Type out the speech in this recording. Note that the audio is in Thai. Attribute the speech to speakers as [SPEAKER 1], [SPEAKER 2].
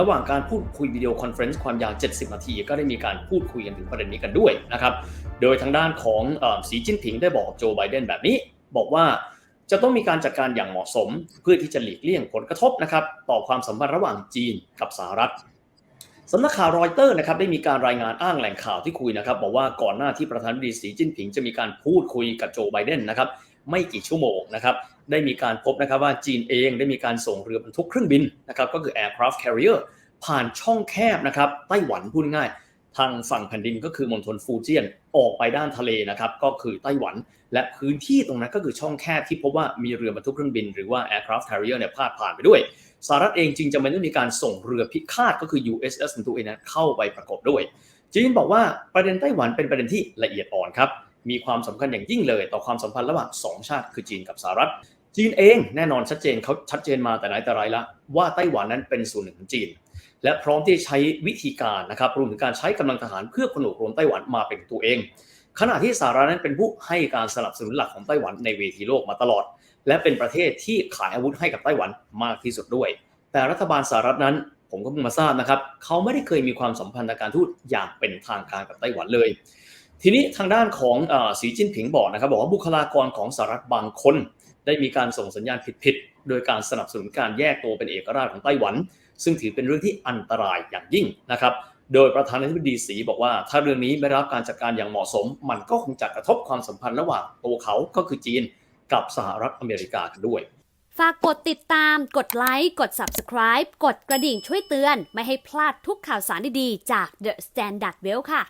[SPEAKER 1] ระหว่างการพูดคุยวิดีโอคอนเฟรนซ์ความยาว 70 นาที ก็ได้มีการพูดคุยกันถึงประเด็นนี้กันด้วยนะครับ โดยทางด้านของสีจิ้นผิงได้บอกโจไบเดนแบบนี้ บอกว่าจะต้องมีการจัดการอย่างเหมาะสม เพื่อที่จะหลีกเลี่ยงผลกระทบนะครับต่อความสัมพันธ์ระหว่างจีนกับสหรัฐสำนักข่าวรอยเตอร์นะครับได้มีการรายงานอ้างแหล่งข่าวที่คุยนะครับบอกว่าก่อนหน้าที่ประธานาธิบดีสีจิ้นผิงจะมีการพูดคุยกับโจไบเดนนะครับ ไม่กี่ชั่วโมงนะครับได้มีการพบนะครับว่าจีนเองได้มีการส่งเรือบรรทุกเครื่องบินนะครับก็คือ aircraft carrier ผ่านช่องแคบนะครับไต้หวันพูดง่าย ทางฝั่งแผ่นดินก็คือมณฑลฟูเจียนออกไปด้านทะเลนะครับก็คือไต้หวัน และพื้นที่ตรงนั้นก็คือช่องแคบที่พบว่ามีเรือบรรทุกเครื่องบินหรือว่า aircraft carrier เนี่ยพาดผ่านไปด้วยสหรัฐเองจริงจะไม่ต้องมีการส่งเรือพิฆาตก็คือ USS ของตัวเองนั้นเข้าไปประกบด้วยจีนบอกว่าประเด็นไต้หวันเป็นประเด็นที่ละเอียดอ่อนครับ มีความสำคัญอย่างยิ่งเลยต่อความสัมพันธ์ระหว่างสองชาติคือจีนกับสหรัฐ จีนเองแน่นอนชัดเจนเขาชัดเจนมาแต่ไหนแต่ไรละว่าไต้หวันนั้นเป็นส่วนหนึ่งของจีน และพร้อมที่จะใช้วิธีการนะครับรวมถึงการใช้กำลังทหารเพื่อผนวกรวมไต้หวันมาเป็นตัวเอง ขณะที่สหรัฐนั้นเป็นผู้ให้การสนับสนุนหลักของไต้หวันในเวทีโลกมาตลอด และเป็นประเทศที่ขายอาวุธให้กับไต้หวันมากที่สุดด้วย แต่รัฐบาลสหรัฐนั้นผมก็เพิ่งมาทราบนะครับเขาไม่ได้เคยมีความสัมพันธ์ทางการทูตอย่างเป็นทางการกับไต้หวันเลย ทีนี้ทางด้านของอสีจิ้นผิงบอกนะครับบอกว่าบุคลากรของสหรัฐบางคน ได้มีการส่งสัญญาณผิดๆ โดยการสนับสนุนการแยกตัวเป็นเอกราชของไต้หวัน ซึ่งถือเป็นเรื่องที่อันตรายอย่างยิ่งนะครับโดยประธานาธิบดีสีบอกว่า ถ้าเรื่องนี้ไม่รับการจัดการอย่างเหมาะสม มันก็คงจะกระทบความสัมพันธ์ระหว่างตัวเขาก็คือจีนกับสหรัฐอเมริกากันด้วย
[SPEAKER 2] ฝากกดติดตาม กดไลค์ กด Subscribe กดกระดิ่งช่วยเตือน ไม่ให้พลาดทุกข่าวสารดีๆ จาก The Standard Well ค่ะ